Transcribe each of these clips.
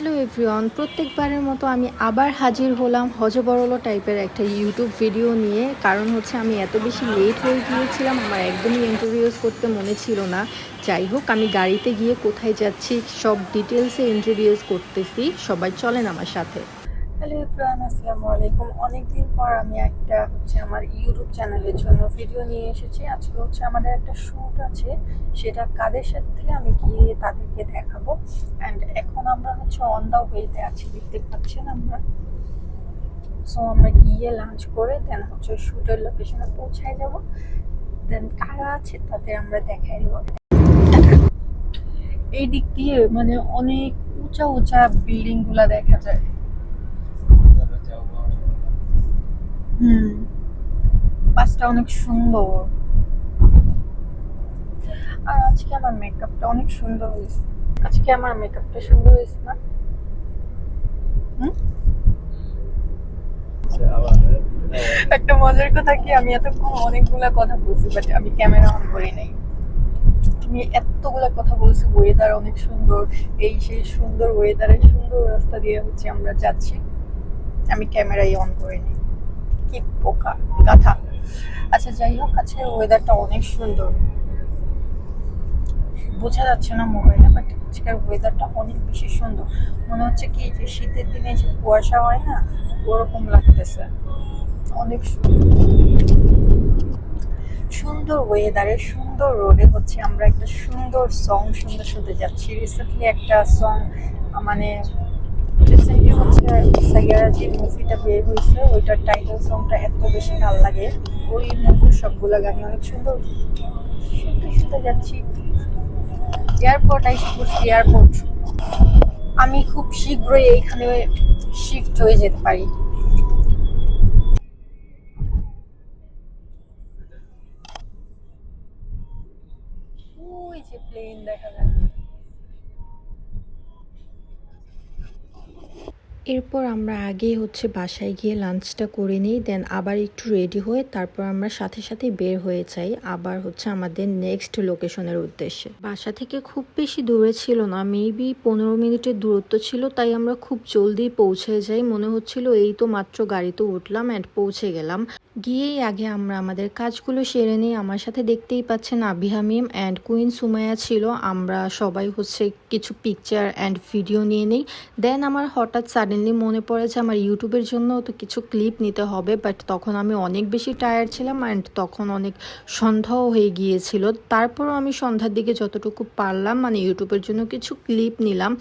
Hello everyone প্রত্যেকবারের মতো আমি আবার হাজির হলাম হজবরলো টাইপের একটা ইউটিউব ভিডিও নিয়ে। কারণ হচ্ছে আমি এত বেশি লেট হয়ে গিয়েছিলাম, আমার একদমই ইন্টারভিউস করতে মনে ছিল না। যাই হোক, আমি গাড়িতে গিয়ে কোথায় যাচ্ছি, সব ডিটেলসে ইন্টারভিউস করতেছি। সবাই চলেন আমার সাথে। হ্যালো ইব্রান আসসালামু আলাইকুম। অনেকদিন পর আমি একটা হচ্ছে আমার ইউটিউব চ্যানেলের জন্য ভিডিও নিয়ে এসেছি। আজকে হচ্ছে আমাদের একটা শ্যুট আছে, সেটা কাদের সাথে আমি গিয়ে তাদেরকে দেখাবো। অ্যান্ড এখন আমরা হচ্ছে অন দ্য ওয়েতে আছি, দেখতে পাচ্ছেন আমরা সো আমরা গিয়ে লাঞ্চ করে দেন হচ্ছে শ্যুটের লোকেশনে পৌঁছায় যাব। দেন কারা আছে তাদের আমরা দেখাই দেবো। এই দিক দিয়ে মানে অনেক উঁচা উঁচা বিল্ডিংগুলা দেখা যায়। হুম। বাসটা অনেক সুন্দর। আর আজকে আমার মেকআপটা অনেক সুন্দর হয়েছে। আজকে আমার মেকআপটা সুন্দর হয়েছে না? একটা মজার কথা কি, আমি এতক্ষণ অনেকগুলা কথা বলছি বাট আমি ক্যামেরা অন করি নাই। আমি এতগুলা কথা বলছি ওয়েদার অনেক সুন্দর, এই সেই সুন্দর ওয়েদারের সুন্দর রাস্তা দিয়ে হচ্ছে আমরা যাচ্ছি। আমি ক্যামেরাই অন করিনি। কি পোকা গাথা আচ্ছা যাই হোক, আজকের ওয়েদারটা অনেক সুন্দর। বোঝা যাচ্ছে না মোবাইলে বাট আজকের ওয়েদারটা অনেক বেশি সুন্দর। মনে হচ্ছে কি, যে শীতের দিনে যে কুয়াশা হয় না, ওরকম লাগতেছে। অনেক সুন্দর ওয়েদারে সুন্দর রোডে হচ্ছে আমরা একটা সুন্দর সং শুনতে শুনতে যাচ্ছি। রিসেন্টলি একটা সং মানে রিসেন্টলি হচ্ছে যে মুভিটা বের হয়েছে, ওইটার টাইটেল সংটা এত বেশি ভালো লাগে। ওই মুভির সবগুলো গানই অনেক সুন্দর শুনতে শুনতে যাচ্ছি এয়ারপোর্ট আইসি করছি এয়ারপোর্ট আমি খুব শীঘ্রই এইখানে শিফট হয়ে যেতে পারি। ওই যে প্লেন দেখা যায় এরপর আমরা আগে হচ্ছে বাসায় গিয়ে লাঞ্চটা করে নিই দেন আবার একটু রেডি হয়ে তারপর আমরা সাথে সাথে বের হয়ে যাই, আবার হচ্ছে আমাদের নেক্সট লোকেশনের উদ্দেশ্যে। বাসা থেকে খুব বেশি দূরে ছিল না মেবি পনেরো মিনিটের দূরত্ব ছিল, তাই আমরা খুব জলদি পৌঁছে যাই। মনে হচ্ছিল এই তো মাত্র গাড়িতে উঠলাম অ্যান্ড পৌঁছে গেলাম। গিয়েই আগে আমরা আমাদের কাজগুলো সেরে নিই আমার সাথে দেখতেই পাচ্ছেন আবিহা মিম অ্যান্ড কুইন সুমায়া ছিল। আমরা সবাই হচ্ছে কিছু পিকচার অ্যান্ড ভিডিও নিয়ে নিই। দেন আমার হঠাৎ সাডেনলি মনে পড়ে যে আমার ইউটিউবের জন্য তো কিছু ক্লিপ নিতে হবে বাট তখন আমি অনেক বেশি টায়ার্ড ছিলাম অ্যান্ড তখন অনেক সন্ধ্যাও হয়ে গিয়েছিল। তারপরও আমি সন্ধ্যার দিকে যতটুকু পারলাম মানে ইউটিউবের জন্য কিছু ক্লিপ নিলাম।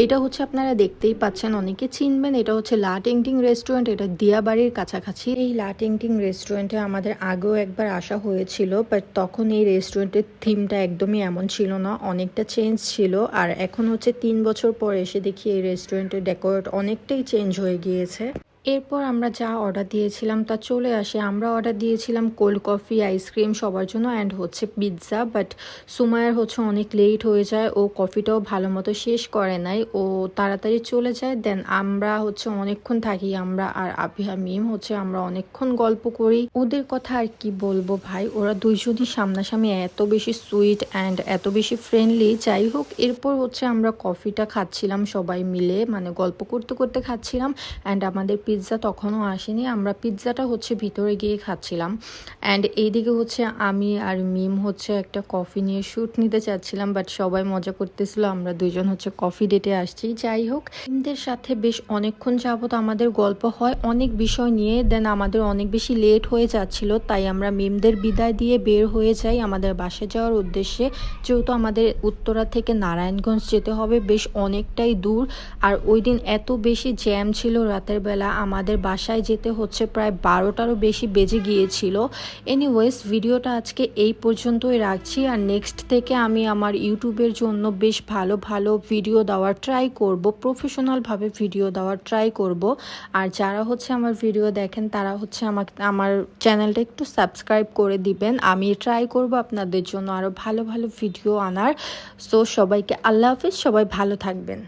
এইটা হচ্ছে আপনারা দেখতেই পাচ্ছেন, অনেকে চিনবেন, এটা হচ্ছে লা টেংটিং রেস্টুরেন্ট এটা দিয়াবাড়ির কাছাকাছি। এই লা টেংটিং রেস্টুরেন্টে আমাদের আগেও একবার আসা হয়েছিল বাট তখন এই রেস্টুরেন্টের থিমটা একদমই এমন ছিল না। অনেকটা চেঞ্জ ছিল, আর এখন হচ্ছে তিন বছর পর এসে দেখি এই রেস্টুরেন্টের ডেকোরেট অনেকটাই চেঞ্জ হয়ে গিয়েছে। এরপর আমরা যা অর্ডার দিয়েছিলাম তা চলে আসে। আমরা অর্ডার দিয়েছিলাম কোল্ড কফি আইসক্রিম সবার জন্য অ্যান্ড হচ্ছে পিৎজা বাট সুমায়ের হচ্ছে অনেক লেট হয়ে যায়। ও কফিটাও ভালো মতো শেষ করে নাই। ও তাড়াতাড়ি চলে যায়। দেন আমরা হচ্ছে অনেকক্ষণ থাকি। আমরা আর আবিহা, মিম হচ্ছে আমরা অনেকক্ষণ গল্প করি। ওদের কথা আর কি বলব ভাই? ওরা দুইজনই সামনাসামনি এত বেশি সুইট অ্যান্ড এত বেশি ফ্রেন্ডলি যাই হোক, এরপর হচ্ছে আমরা কফিটা খাচ্ছিলাম সবাই মিলে। মানে গল্প করতে করতে খাচ্ছিলাম। অ্যান্ড আমাদের পিৎজা তখনও আসেনি। আমরা পিৎজাটা হচ্ছে ভিতরে গিয়ে খাচ্ছিলাম। অ্যান্ড এইদিকে হচ্ছে আমি আর মিম হচ্ছে একটা কফি নিয়ে শ্যুট নিতে চাচ্ছিলাম বাট সবাই মজা করতেছিল। আমরা দুজন হচ্ছে কফি ডেটে আসছি। যাই হোক, মিমদের সাথে বেশ অনেকক্ষণ যাবত আমাদের গল্প হয়। অনেক বিষয় নিয়ে দেন আমাদের অনেক বেশি লেট হয়ে যাচ্ছিল। তাই আমরা মিমদের বিদায় দিয়ে বের হয়ে যাই আমাদের বাসে যাওয়ার উদ্দেশ্যে। যেহেতু আমাদের উত্তরা থেকে নারায়ণগঞ্জ যেতে হবে, বেশ অনেকটাই দূর। আর ওই দিন এত বেশি জ্যাম ছিল রাতের বেলা। আমাদের বাসায় যেতে হচ্ছে প্রায় বারোটারও বেশি বেজে গিয়েছিল। এনিওয়েজ ভিডিওটা আজকে এই পর্যন্তই রাখছি। আর নেক্সট থেকে আমি আমার ইউটিউবের জন্য বেশ ভালো ভালো ভিডিও দেওয়ার ট্রাই করব প্রফেশনালভাবে ভিডিও দেওয়ার ট্রাই করব। আর যারা হচ্ছে আমার ভিডিও দেখেন, তারা হচ্ছে আমাকে, আমার চ্যানেলটা একটু সাবস্ক্রাইব করে দিবেন। আমি ট্রাই করব আপনাদের জন্য আরও ভালো ভালো ভিডিও আনার। সো সবাইকে আল্লাহ হাফিজ, সবাই ভালো থাকবেন।